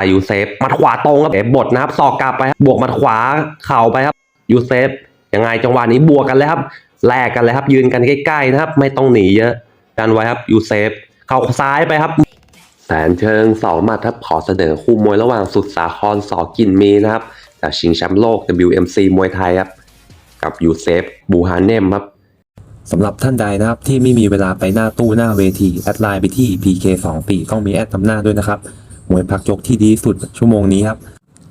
แต่ยูเซฟมัดขวาตรงครับเอ๋บดนะครับศอกกลับไปบบวกมัดขวาเข่าไปครับยูเซฟยังไงจังหวะนี้บวกกันเลยครับแลกกันเลยครับยืนกันใกล้ๆนะครับ ไม่ต้องหนีเยอะกันไว้ครับยูเซฟเข่าซ้ายไปครับ แสนเชิงสองมัดครับขอเสนอคู่มวยระหว่างสุดสาครสอกินมีนะครับจากชิงแชมป์โลก WMC มวยไทยครับกับยูเซฟบูฮานเนมครับสำหรับท่านใดนะครับที่ไม่มีเวลาไปหน้าตู้หน้าเวที แอดไลน์ไปที่ PK 2ปีต้องมีแอดนำหน้าด้วยนะครับ มวยพักยกที่ดีสุดชั่วโมงนี้ครับ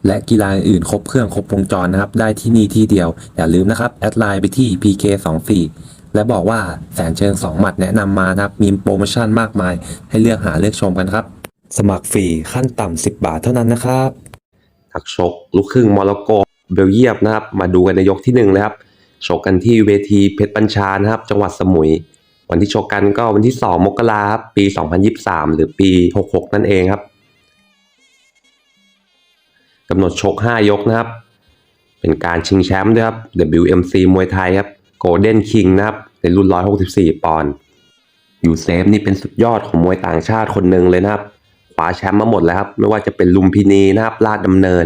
และกีฬาอื่นครบเครื่องครบวงจรนะครับ ได้ที่นี่ที่เดียว อย่าลืมนะครับ แอดไลน์ไปที่ PK 2 4 และบอกว่าแสนเชิง2หมัดแนะนำมานะครับ มีโปรโมชั่นมากมาย ให้เลือกหาเลือกชมกันครับ สมัครฟรีขั้นต่ำ10 บาทเท่านั้นนะครับนักชกลูกครึ่งมร็อกโกเบลเยียมนะครับ มาดูกันในยกที่หนึ่งเลยครับชกกันที่เวทีเพชรบัญชานะครับ จังหวัดสมุย วันที่ชกกันก็วันที่ 2 มกราครับปี 2023 หรือปี 66 นั่นเองครับ กำหนดชก 5 ยกนะครับ เป็นการชิงแชมป์ด้วยครับ WMC มวยไทยครับ Golden King นะครับ ในรุ่น 164 ปอนด์ยูเซฟนี่เป็นสุดยอดของมวยต่างชาติคนหนึ่งเลยนะครับคว้าแชมป์มาหมดแล้วครับ ไม่ว่าจะเป็นลุมพินีนะครับลาดดำเนิน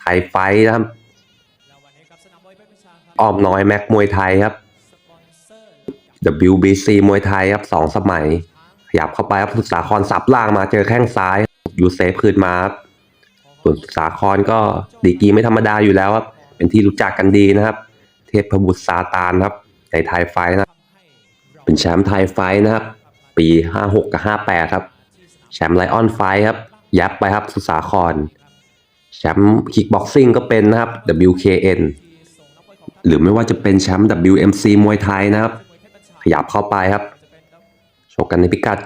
ไทยไฟนะครับออมน้อยแม็กมวยไทยครับ WBC มวยไทยครับสองสมัย ขยับเข้าไปครับสุดสาครสับล่างมาเจอแข้งซ้ายยูเซฟคืนมาครับ ส่วนสาครก็ดีกีไม่ธรรมดาอยู่แล้วครับ เป็นที่รู้จักกันดีนะครับ เทพบุตรซาตานครับในไทยไฟนะเป็นแชมป์ไทยไฟนะครับ ปี 56 กับ 58 ครับ แชมป์ไลออนไฟครับ ยับไปครับสุสาคร แชมป์คิกบ็อกซิ่งก็เป็นนะครับ WKN หรือไม่ว่าจะเป็นแชมป์ WMC มวยไทยนะครับ ขยับเข้าไปครับชกกันในพิกัด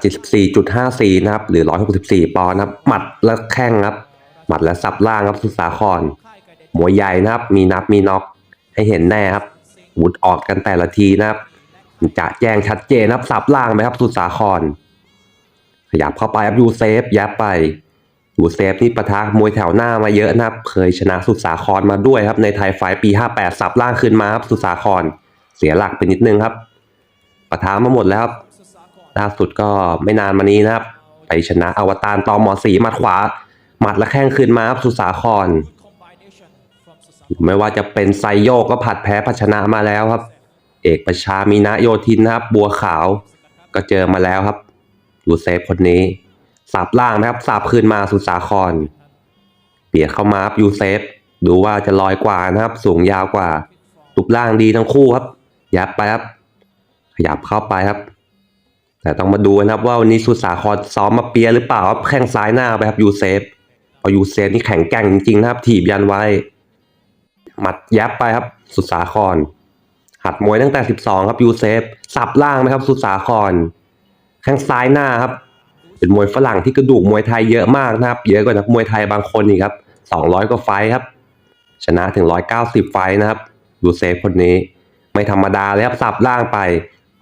74.54 นะครับ หรือ 164 ปอนด์นะครับ หมัดและแข้งครับ หมัดและสับล่างครับสุสาครมวยใหญ่นะครับ มีนับมีน็อกให้เห็นแน่ครับวุดออกกันแต่ละทีนะครับจะแจ้งชัดเจนครับสับล่างไหมครับ สุสาคร ขยับเข้าไปครับยูเซฟยับไปยูเซฟนี่ปะทะมวยแถวหน้ามาเยอะนะครับ เคยชนะสุสาครมาด้วยครับ ในไทยไฟปี 58 สับล่างขึ้นมาครับสุสาคร เสียหลักไปนิดนึงครับปะทะมาหมดแล้วครับล่าสุดก็ไม่นานมานี้นะครับ ไปชนะอวตารตอมอสีหมัดขวา หมัดและแข้งขึ้นมาครับสุสาคร ไม่ว่าจะเป็นไซโยกก็ผัดแพ้ผัชนะมาแล้วครับ เอกประชามีนะโยธินนะครับ บัวขาว ก็เจอมาแล้วครับยูเซฟคนนี้สับล่างนะครับสับขึ้นมาสุสาคร เปียดเข้ามาครับยูเซฟดูว่าจะลอยกว่านะครับ สูงยาวกว่ารูปร่างดีทั้งคู่ครับ ยับไปครับ ขยับเข้าไปครับ แต่ต้องมาดูนะครับว่าวันนี้สุสาครซ้อมมาเปียหรือเปล่าครับแข้งซ้ายหน้าไปครับยูเซฟ พอยูเซฟนี่แข็งแกร่งจริงๆนะครับ ถีบยันไว้ หมัดยับไปครับ สุดสาคร หัดมวยตั้งแต่ 12 ครับยูเซฟ สับล่างไหมครับ สุดสาคร แข้งซ้ายหน้าครับ เป็นมวยฝรั่งที่กระดูกมวยไทยเยอะมากนะครับ เยอะกว่านักมวยไทยบางคนอีกครับ 200 กว่าไฟครับ ชนะถึง 190 ไฟนะครับยูเซฟคนนี้ ไม่ธรรมดาเลยครับ สับล่างไป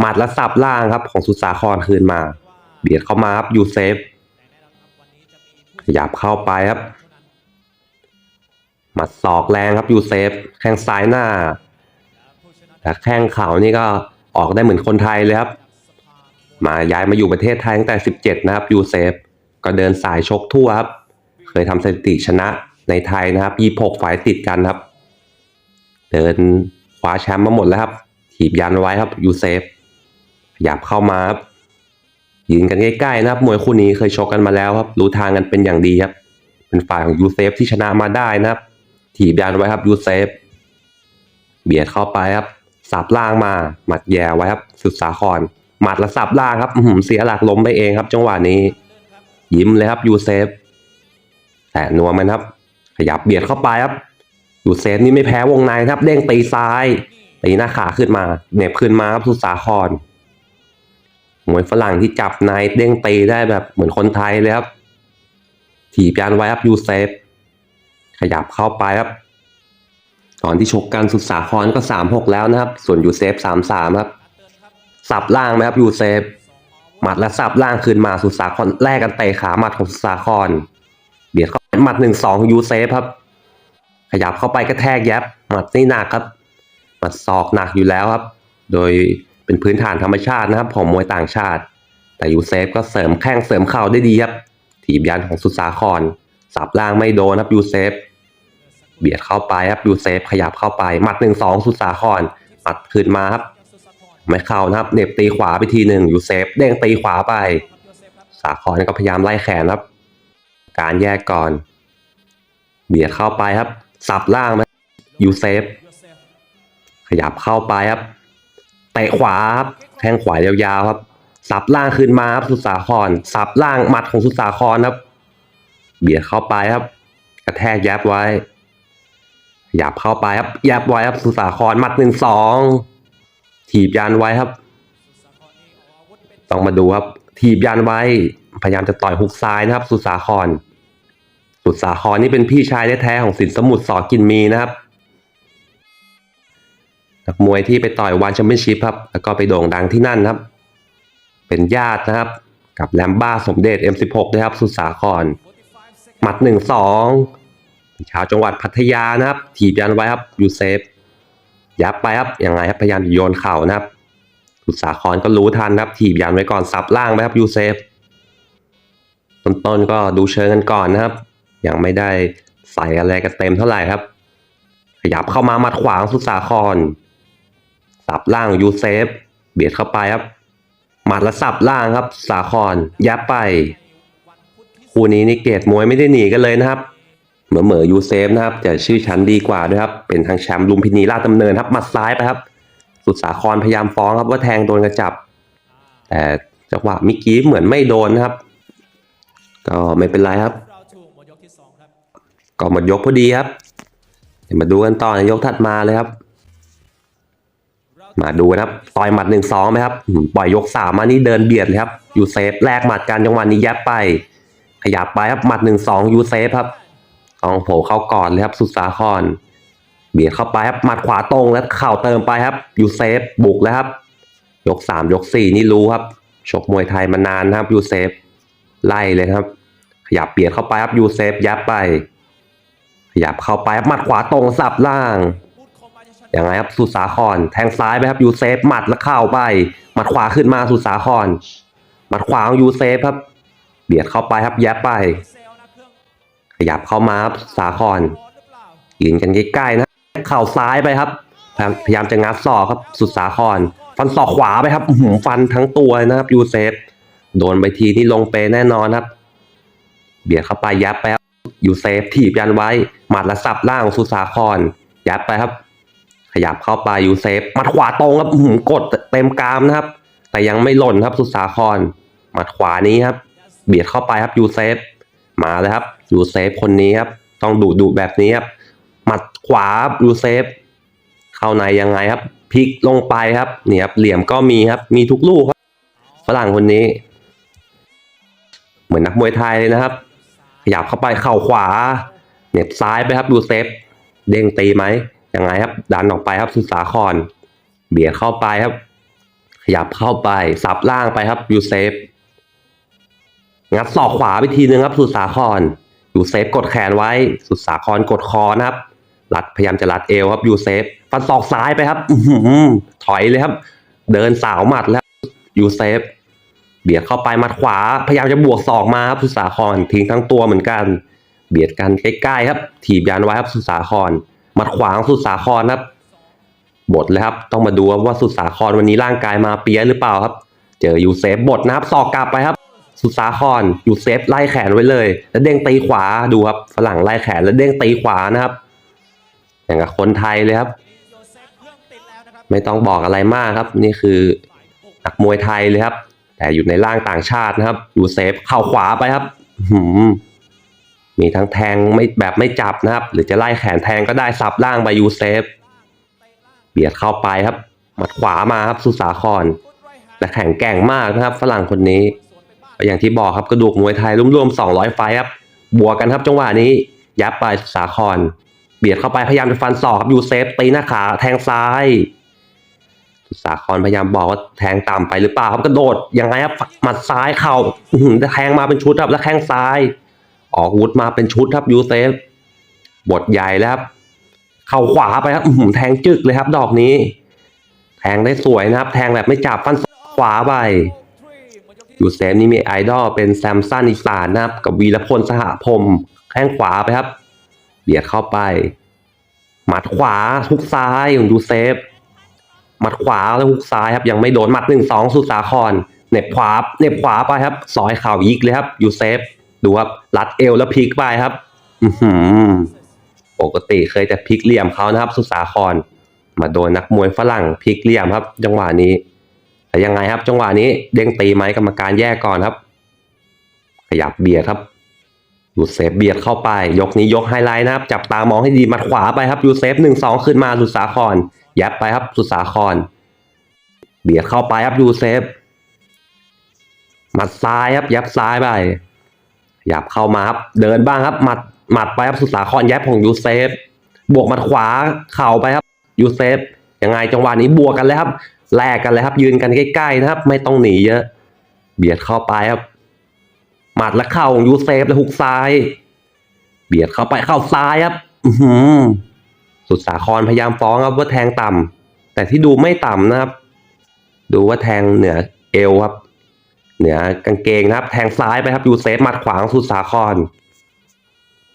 หมัดและสับล่างครับ ของสุดสาครคืนมา เบียดเข้ามาครับยูเซฟ ขยับเข้าไปครับหมัดศอกแรงครับยูเซฟแข้งซ้ายหน้า แต่แข้งเข่านี่ก็ออกได้เหมือนคนไทยเลยครับ มาย้ายมาอยู่ประเทศไทยตั้งแต่ 17 นะครับยูเซฟก็เดินสายชกทั่วครับ เคยทำสถิติชนะในไทยนะครับ 26ไฟล์ติดกันครับ เดินคว้าแชมป์มาหมดแล้วครับถีบยันไว้ครับยูเซฟขยับเข้ามาครับ ยืนกันใกล้ๆนะครับมวยคู่นี้เคยชกกันมาแล้วครับ รู้ทางกันเป็นอย่างดีครับ เป็นฝ่ายของยูเซฟที่ชนะมาได้นะครับ ถีบยันไว้ครับยูเซฟ เบียดเข้าไปครับ สับล่างมา หมัดแย่ไว้ครับ สุดสาคร หมัดและสับล่างครับหือเสียหลักล้มไปเองครับ จังหวะนี้ ยิ้มเลยครับยูเซฟ แต่นัวมันครับ ขยับเบียดเข้าไปครับยูเซฟนี่ไม่แพ้วงในครับ เด้งตีซ้ายตีหน้าขาขึ้นมาเหน็บขึ้นมาครับสุดสาคร มวยฝรั่งที่จับในเด้งตีได้แบบเหมือนคนไทยเลยครับถีบยันไว้ครับยูเซฟขยับเข้าไปครับ ตอนที่ชกกันสุดสาครก็สามหกแล้วนะครับ ส่วนยูเซฟสามสามครับ สับล่างไหมครับยูเซฟหมัดและสับล่างคืนมาสุดสาครแลกกันเตะขาหมัดของสุดสาครเบียดเข้าหมัดหนึ่งสองยูเซฟครับ ขยับเข้าไปกระแทกยับหมัดนี่หนักครับ หมัดศอกหนักอยู่แล้วครับ โดย เป็นพื้นฐานธรรมชาตินะครับของมวยต่างชาติ แต่ยูเซฟก็เสริมแข้งเสริมเข่าได้ดีครับถีบยันของสุดสาครสับล่างไม่โดนครับยูเซฟเบียดเข้าไปครับยูเซฟขยับเข้าไปหมัดหนึ่งสองสุดสาครหมัดขึ้นมาครับไม่เข้านะครับเน็บตีขวาไปทีหนึ่งยูเซฟเด้งตีขวาไป สาครก็พยายามไล่แขนครับ การแยกก่อน เบียดเข้าไปครับ สับล่างไหมยูเซฟขยับเข้าไปครับ เตะขวาครับแทงขวายาวๆครับ สับล่างขึ้นมาครับสุสาคร สับล่างหมัดของสุสาครครับ เบียดเข้าไปครับ กระแทกยับไว้ขยับเข้าไปครับยับไว้ครับสุสาครหมัดหนึ่งสองถีบยันไว้ครับ ต้องมาดูครับ ถีบยันไว้ พยายามจะต่อยหุกซ้ายนะครับ สุสาคร สุสาครนี่เป็นพี่ชายแท้ๆของสินสมุทรสอกินมีนะครับ นักมวยที่ไปต่อยวันแชมเปี้ยนชิพครับแล้วก็ไปโด่งดังที่นั่นครับ เป็นญาตินะครับ กับแลมบ้าสมเด็จ M16 นะครับ สุดสาคร หมัดหนึ่งสองชาวจังหวัดพัทยานะครับ ถีบยันไว้ครับยูเซฟยับไปครับยังไงครับพยายามโยนเข่านะครับ สุดสาครก็รู้ทันนะครับ ถีบยันไว้ก่อนสับล่างไปครับยูเซฟต้นๆก็ดูเชิงกันก่อนนะครับ ยังไม่ได้ใส่อะไรกันเต็มเท่าไหร่ครับ ขยับเข้ามาหมัดขวางสุดสาคร สับล่างยูเซฟ เบียดเข้าไปครับหมัดและสับล่างครับ สาครยับไป คู่นี้นี่เกรดมวยไม่ได้หนีกันเลยนะครับ เหมือเหมือยูเซฟนะครับแต่ชื่อชั้นดีกว่าด้วยครับ เป็นทางแชมป์ลุมพินีราชดำเนินครับหมัดซ้ายไปครับ สุดสาครพยายามฟ้องครับว่าแทงโดนกระจับ แต่จังหวะมิกี้เหมือนไม่โดนนะครับ ก็ไม่เป็นไรครับเราถูกหมดยกที่สองครับก็หมดยกพอดีครับเดี๋ยวมาดูกันต่อในยกถัดมาเลยครับ มาดูนะครับต่อยหมัดหนึ่งสองไหมครับปล่อยยกสามมานี่เดินเบียดเลยครับยูเซฟแลกหมัดกันจังหวะนี้ยับไป ขยับไปครับหมัดหนึ่งสองยูเซฟครับกองโผเข้าก่อนเลยครับ สุดสาคร เบียดเข้าไปครับหมัดขวาตรงแล้วเข่าเติมไปครับยูเซฟบุกแล้วครับ ยกสามยกสี่นี่รู้ครับชกมวยไทยมานานนะครับยูเซฟไล่เลยครับ ขยับเบียดเข้าไปครับยูเซฟยับไปขยับเข้าไปครับหมัดขวาตรงสับล่าง ยังไงครับสุดสาคร แทงซ้ายไปครับยูเซฟหมัดแล้วเข้าไปหมัดขวาขึ้นมาสุดสาครหมัดขวาของยูเซฟครับเบียดเข้าไปครับยับไป ขยับเข้ามาครับสาครร้อนหรือเปล่ายืนกันใกล้ๆนะเข่าซ้ายไปครับ พยายามจะงัดศอกครับสุดสาคร ฟันศอกขวาไปครับหือฟันทั้งตัวนะครับยูเซฟโดนไปทีนี่ลงเปแน่นอนครับ เบียดเข้าไปยับไปครับยูเซฟถีบยันไว้ หมัดและสับล่างสุดสาคร ยับไปครับ ยับเข้าไปยูเซฟหมัดขวาตรงครับหือกดเต็มกรามนะครับ แต่ยังไม่หล่นครับสุสาครหมัดขวานี้ครับ เบียดเข้าไปครับยูเซฟมาเลยครับยูเซฟคนนี้ครับต้องดุดุแบบนี้ครับหมัดขวายูเซฟเข้าในยังไงครับพลิกลงไปครับเนี่ยครับเหลี่ยมก็มีครับมีทุกลูกครับฝรั่งคนนี้ เหมือนนักมวยไทยเลยนะครับขยับเข้าไปเข่าขวาเน็บซ้ายไปครับยูเซฟเด้งตีไหม ยังไงครับ ดันออกไปครับสุดสาคร เบียดเข้าไปครับ ขยับเข้าไป สับล่างไปครับยูเซฟ งัดศอกขวาไปทีนึงครับ สุดสาครยูเซฟกดแขนไว้ สุดสาครกดคอนะครับรัดพยายามจะรัดเอวครับยูเซฟฟันศอกซ้ายไปครับอถอยเลยครับ เดินสาวหมัดแล้วยูเซฟเบียดเข้าไปหมัดขวา พยายามจะบวกศอกมาครับสุดสาครทิ้งทั้งตัวเหมือนกัน เบียดกันใกล้ๆครับ ถีบยันไว้ครับสุดสาคร มัดขวางสุดสาครครับ บทเลยครับ ต้องมาดูว่าสุดสาครวันนี้ร่างกายมาเปียหรือเปล่าครับ เจอยูเซฟบทนะครับศอกกลับไปครับ สุดสาครยูเซฟไล่แขนไว้เลย แล้วเด้งตีขวาดูครับฝรั่งไล่แขนแล้วเด้งตีขวานะครับ อย่างกับคนไทยเลยครับโยเซฟเครื่องติดแล้วนะครับไม่ต้องบอกอะไรมากครับ นี่คือนักมวยไทยเลยครับ แต่อยู่ในร่างต่างชาตินะครับยูเซฟเข่าขวาไปครับ หืม มีทั้งแทงไม่แบบไม่จับนะครับ หรือจะไล่แขนแทงก็ได้สับล่างไปยูเซฟ เบียดเข้าไปครับ หมัดขวามาครับสุสาคร และแข็งแกร่งมากนะครับ ฝรั่งคนนี้ อย่างที่บอกครับกระดูกมวยไทยรวมๆ200 ไฟท์ครับ บวกกันครับจังหวะนี้ ยับไปสุสาคร เบียดเข้าไปพยายามจะฟันศอกครับยูเซฟตีหน้าขาแทงซ้ายสุสาครพยายามบอกว่าแทงต่ำไปหรือเปล่าครับกระโดดยังไงครับหมัดซ้ายเข่าแทงมาเป็นชุดครับแล้วแข้งซ้าย ออกวุธมาเป็นชุดครับยูเซฟบทใหญ่แล้วครับ เข่าขวาไปครับแทงจึกเลยครับ ดอกนี้ แทงได้สวยนะครับ แทงแบบไม่จับฟันขวาไปยูเซฟนี่มีไอดอลเป็นแซมสันอีสานนะครับ กับวีรพลสหพรมใข้งขวาไปครับเบียดเข้าไป หมัดขวาทุกซ้ายของยูเซฟหมัดขวาแล้วทุกซ้ายครับ ยังไม่โดนหมัดหนึ่งสองสุสาครเน็บขวาเน็บขวาไปครับซอยเข่ายิกเลยครับยูเซฟ ดูครับรัดเอวแล้วพลิกไปครับ อือหือปกติเคยแต่พลิกเหลี่ยมเขานะครับ สุดสาคร มาโดนนักมวยฝรั่งพลิกเหลี่ยมครับ จังหวะนี้แต่ยังไงครับ จังหวะนี้เด้งตีไหมกรรมการแยกก่อนครับ ขยับเบียดครับยูเซฟเบียดเข้าไป ยกนี้ยกไฮไลท์นะครับ จับตามองให้ดีหมัดขวาไปครับยูเซฟหนึ่งสองขึ้นมาสุดสาคร ยับไปครับสุดสาคร เบียดเข้าไปครับยูเซฟหมัดซ้ายครับยับซ้ายไป หยับเข้ามาครับ เดินบ้างครับหมัดหมัดไปครับสุดสาครยับของยูเซฟ บวกหมัดขวาเข่าไปครับยูเซฟยังไงจังหวะนี้บวกกันเลยครับแลกกันเลยครับ ยืนกันใกล้ๆนะครับ ไม่ต้องหนีเยอะ เบียดเข้าไปครับ หมัดและเข่าของยูเซฟและหุกซ้าย เบียดเข้าไปเข้าซ้ายครับ อืสุดสาครพยายามฟ้องครับว่าแทงต่ำแต่ที่ดูไม่ต่ำนะครับ ดูว่าแทงเหนือเอวครับ เหนือกางเกงนะครับ แทงซ้ายไปครับยูเซฟหมัดขวาของสุดสาคร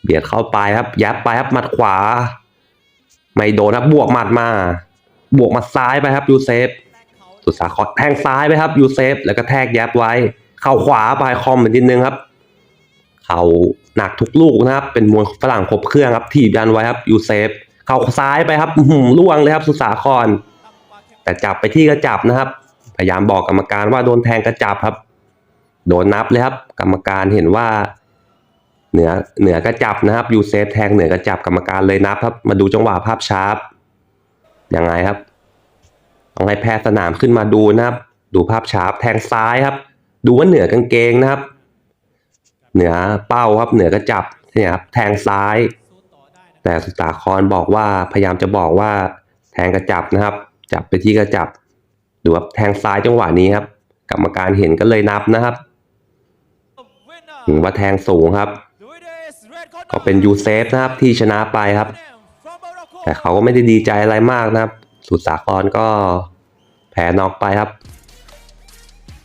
เบียดเข้าไปครับ ยับไปครับหมัดขวา ไม่โดนครับบวกหมัดมา บวกหมัดซ้ายไปครับยูเซฟสุดสาครแทงซ้ายไปครับยูเซฟแล้วก็แทกยับไว้ เข่าขวาไปคอมเหมือนนิดนึงครับ เข่าหนักทุกลูกนะครับ เป็นมวยฝรั่งครบเครื่องครับถีบยันไว้ครับยูเซฟเข่าซ้ายไปครับหือล่วงเลยครับ สุดสาคร แต่จับไปที่กระจับนะครับ พยายามบอกกรรมการว่าโดนแทงกระจับครับ โดนนับเลยครับ กรรมการเห็นว่า เหนือเหนือกระจับนะครับยูเซฟแทงเหนือกระจับกรรมการเลยนับครับ มาดูจังหวะภาพช้าร์ปยังไงครับต้องให้แพทย์สนามขึ้นมาดูนะครับ ดูภาพช้าร์ปแทงซ้ายครับ ดูว่าเหนือกางเกงนะครับ เหนือเป้าครับ เหนือกระจับเนี่ยครับแทงซ้าย แต่สุตาครบอกว่าพยายามจะบอกว่า แทงกระจับนะครับ จับไปที่กระจับ ดูว่าแทงซ้ายจังหวะนี้ครับ กรรมการเห็นก็เลยนับนะครับ ถึงว่าแทงสูงครับ ก็เป็นยูเซฟนะครับที่ชนะไปครับ แต่เขาก็ไม่ได้ดีใจอะไรมากนะครับ สุดสาครก็แพ้นอกไปครับ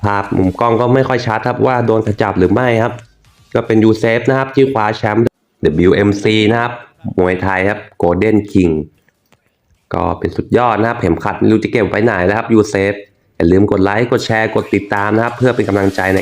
ภาพมุมกล้องก็ไม่ค่อยชัดครับว่าโดนกระจับหรือไม่ครับ ก็เป็นยูเซฟนะครับที่คว้าแชมป์ WMC นะครับ มวยไทยครับ Golden King ก็เป็นสุดยอดนะครับเข็มขัดไม่รู้จะเก็บไว้ไหนแล้วครับยูเซฟอย่าลืมกดไลค์ กดแชร์ กดติดตามนะครับ เพื่อเป็นกำลังใจใน